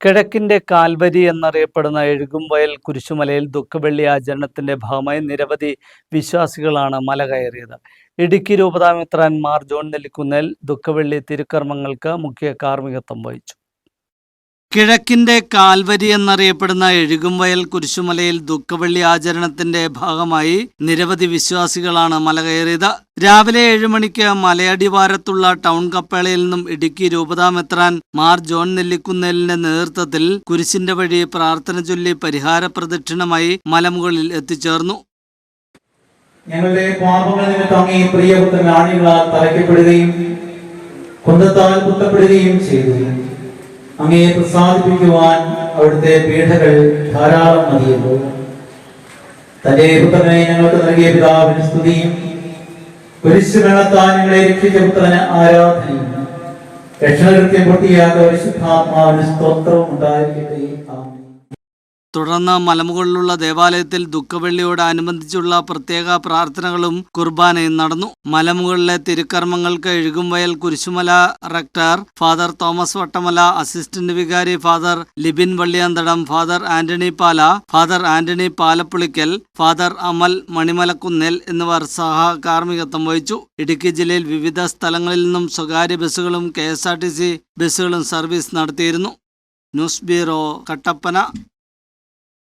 കിഴക്കിന്റെ Calvary എന്നറിയപ്പെടുന്ന എഴുകുംവയൽ കുരിശുമലയിൽ ദുഃഖവെള്ളി ആചരണത്തിന്റെ ഭാഗമായി നിരവധി വിശ്വാസികളാണ് മല കയറിയത്. ഇടുക്കി രൂപതാമിത്രാൻ മാർ ജോൺ നെല്ലിക്കുന്നേൽ ദുഃഖവെള്ളി തിരുക്കർമ്മങ്ങൾക്ക് മുഖ്യ കാർമ്മികത്വം വഹിച്ചു. കിഴക്കിന്റെ കാൽവരി എന്നറിയപ്പെടുന്ന എഴുകുംവയൽ കുരിശുമലയിൽ ദുഃഖവെള്ളി ആചരണത്തിന്റെ ഭാഗമായി നിരവധി വിശ്വാസികളാണ് മല കയറിയത്. രാവിലെ ഏഴ് മണിക്ക് മലയടിവാരത്തുള്ള ടൗൺ കപ്പേളയിൽ നിന്നും ഇടുക്കി രൂപതാമെത്രാൻ മാർ ജോൺ നെല്ലിക്കുന്നേലിന്റെ നേതൃത്വത്തിൽ കുരിശിന്റെ വഴി പ്രാർത്ഥന ചൊല്ലി പരിഹാര പ്രദക്ഷിണമായി മലമുകളിൽ എത്തിച്ചേർന്നു. ഞങ്ങളുടെ പാപങ്ങൾ നിമിത്തം പ്രിയപുത്രൻ കുന്തത്താൽ ചെയ്തു. അങ്ങയെ പ്രസാദിപ്പിക്കുവാൻ അവിടുത്തെ പീഠകൾ ധാരാളം മതിയല്ലോ തന്റെ പുത്രനെ ഞങ്ങൾക്ക് നൽകിയ പിതാവിന് സ്തുതിയും കുരിശുമരണത്താൽ ഞങ്ങളെ രക്ഷിച്ച പുത്രന് ആരാധനയും രക്ഷണകൃത്യം പൂർത്തിയാക്കിയ പരിശുദ്ധാത്മാവിന് സ്തോത്രവും ഉണ്ടായിരിക്കട്ടെ ആമേൻ തുടർന്ന് മലമുകളിലുള്ള ദേവാലയത്തിൽ ദുഃഖവെള്ളിയോടനുബന്ധിച്ചുള്ള പ്രത്യേക പ്രാർത്ഥനകളും കുർബാനയും നടന്നു. മലമുകളിലെ തിരുക്കർമ്മങ്ങൾക്ക് Ezhukumvayal Kurisumala rector father Thomas Vattamala assistant വികാരി father Libin Valliyanthadam father Antony Pala father Antony Palappulickal father Amal Manimalakunnel എന്നിവർ സഹകാർമ്മികത്വം വഹിച്ചു. ഇടുക്കി ജില്ലയിൽ വിവിധ സ്ഥലങ്ങളിൽ നിന്നും സ്വകാര്യ ബസ്സുകളും കെ ബസ്സുകളും സർവീസ് നടത്തിയിരുന്നു. News bureau Kattappana.